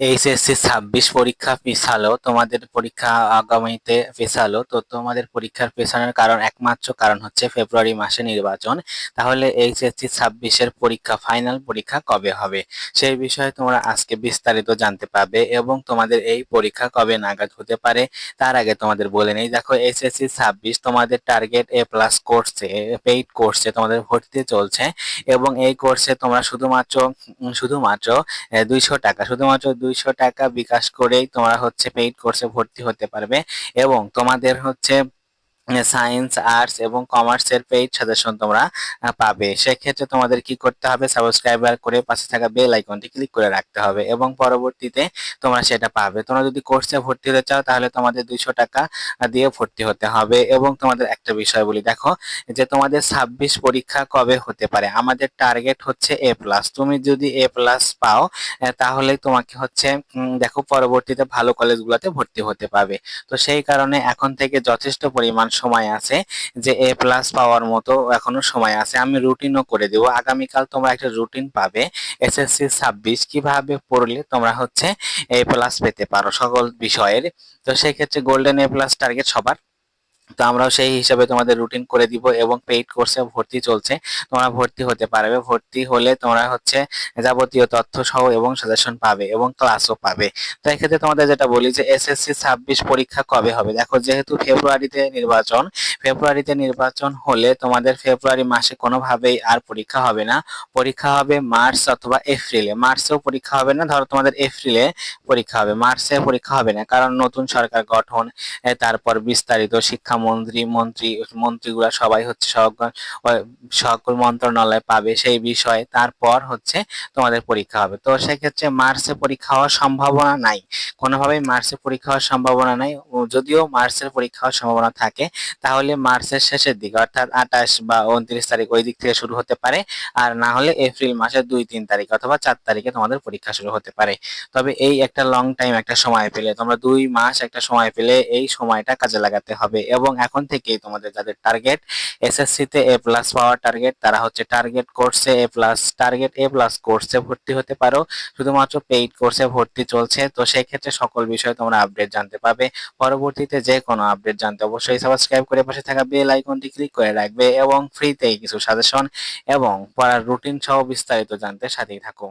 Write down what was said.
HSC ছাব্বিশ পরীক্ষা পিছালো তোমাদের পরীক্ষা আগামীতে পেছালো তো তোমাদের পরীক্ষার পেছানোর কারণ, একমাত্র কারণ হচ্ছে ফেব্রুয়ারি মাসে নির্বাচন। তাহলে এইচএসসি ছাব্বিশের পরীক্ষা ফাইনাল পরীক্ষা কবে হবে? সেই বিষয়ে তোমরা আজকে বিস্তারিত জানতে পারবে এবং তোমাদের এই পরীক্ষা কবে নাগাদ হতে পারে, তার আগে তোমাদের বলে নেই। দেখো এইচএসসি ছাব্বিশ তোমাদের টার্গেট এ প্লাস কোর্সে পেইড কোর্সে তোমাদের ভর্তি চলছে এবং এই কোর্সে তোমরা শুধুমাত্র শুধুমাত্র দুইশো টাকা, শুধুমাত্র দুইশো টাকা বিকাশ করেই তোমরা হচ্ছে পেইড কোর্সে ভর্তি হতে পারবে এবং তোমাদের হচ্ছে সায়েন্স আর্টস এবং কমার্সের পেইড সাজেশন তোমরা পাবে। সেক্ষেত্রে তোমাদের কি করতে হবে? সাবস্ক্রাইবার করে পাশে থাকা বেল আইকনটি ক্লিক করে রাখতে হবে এবং পরবর্তীতে তোমরা সেটা পাবে। তোমরা যদি কোর্সে ভর্তি হতে চাও, তাহলে তোমাদের দুইশো টাকা দিয়ে ভর্তি হতে হবে এবং তোমাদের একটা বিষয় বলি। দেখো, যে তোমাদের ছাব্বিশ পরীক্ষা কবে হতে পারে? আমাদের টার্গেট হচ্ছে এ প্লাস তুমি যদি এ প্লাস পাও তাহলে তোমাকে হচ্ছে দেখো পরবর্তীতে ভালো কলেজগুলোতে ভর্তি হতে পারবে তো সেই কারণে এখন থেকে যথেষ্ট পরিমাণ সময় আছে যে এ প্লাস পাওয়ার মতো এখনও সময় আছে, আমি রুটিনও করে দেবো। আগামীকাল তোমরা একটা রুটিন পাবে এসএসসি ছাব্বিশ। কীভাবে পড়লে তোমরা হচ্ছে এ প্লাস পেতে পারো সকল বিষয়ের? তো সেক্ষেত্রে গোল্ডেন এ প্লাস টার্গেট সবার? তো আমরাও সেই হিসাবে তোমাদের রুটিন করে দিব এবং পেইড কোর্সে ভর্তি চলছে। তোমরা ভর্তি হতে পারবে। ভর্তি হলে তোমরা হচ্ছে যাবতীয় তথ্য সহ এবং সাজেশন পাবে এবং ক্লাসও পাবে। তো এক্ষেত্রে তোমাদের যেটা বলি যে এসএসসি ছাব্বিশ পরীক্ষা কবে হবে? দেখো, যেহেতু ফেব্রুয়ারিতে নির্বাচন ফেব্রুয়ারিতে নির্বাচন হলে তোমাদের ফেব্রুয়ারি মাসে কোনোভাবেই আর পরীক্ষা হবে না। পরীক্ষা হবে মার্চ অথবা এপ্রিলে মার্চেও পরীক্ষা হবে না। ধরো, তোমাদের এপ্রিলে পরীক্ষা হবে। মার্চে পরীক্ষা হবে না। কারণ নতুন সরকার গঠন তারপর বিস্তারিত শিক্ষামন্ত্রী, মন্ত্রী, মন্ত্রীগুলা সবাই হচ্ছে সকল মন্ত্রণালয় পাবে সেই বিষয়ে। তারপর হচ্ছে তোমাদের পরীক্ষা হবে। তো সেক্ষেত্রে মার্চে পরীক্ষা হওয়ার সম্ভাবনা নাই। কোনোভাবেই মার্চে পরীক্ষা হওয়ার সম্ভাবনা নাই। যদিও মার্চের পরীক্ষা হওয়ার সম্ভাবনা থাকে, তাহলে মার্চের শেষের দিকে, অর্থাৎ আঠাশ বা উনত্রিশ তারিখ ওই দিক থেকে শুরু হতে পারে। আর না হলে এপ্রিল মাসের দুই তিন তারিখ অথবা চার তারিখে তোমাদের পরীক্ষা শুরু হতে পারে। তবে এই একটা লং টাইম একটা সময় পেলে, তোমরা দুই মাস একটা সময় পেলে এই সময়টা কাজে লাগাতে হবে। এবং এখন থেকেই তোমাদের যাদের টার্গেট এসএসসি তে এ প্লাস পাওয়ার টার্গেট তারা হচ্ছে টার্গেট কোর্সে A plus target A plus কোর্সে ভর্তি হতে পারো। শুধুমাত্র পেইড কোর্সে ভর্তি চলছে। তো সেই ক্ষেত্রে সকল বিষয়ে তোমরা আপডেট জানতে পাবে পরবর্তীতে যে কোনো আপডেট জানতে অবশ্যই সাবস্ক্রাইব করে পাশে থাকা বেল আইকনটি ক্লিক করে রাখবে এবং ফ্রিতেই কিছু সাজেশন এবং পড়ার রুটিন সহ বিস্তারিত জানতে সাথেই থাকো।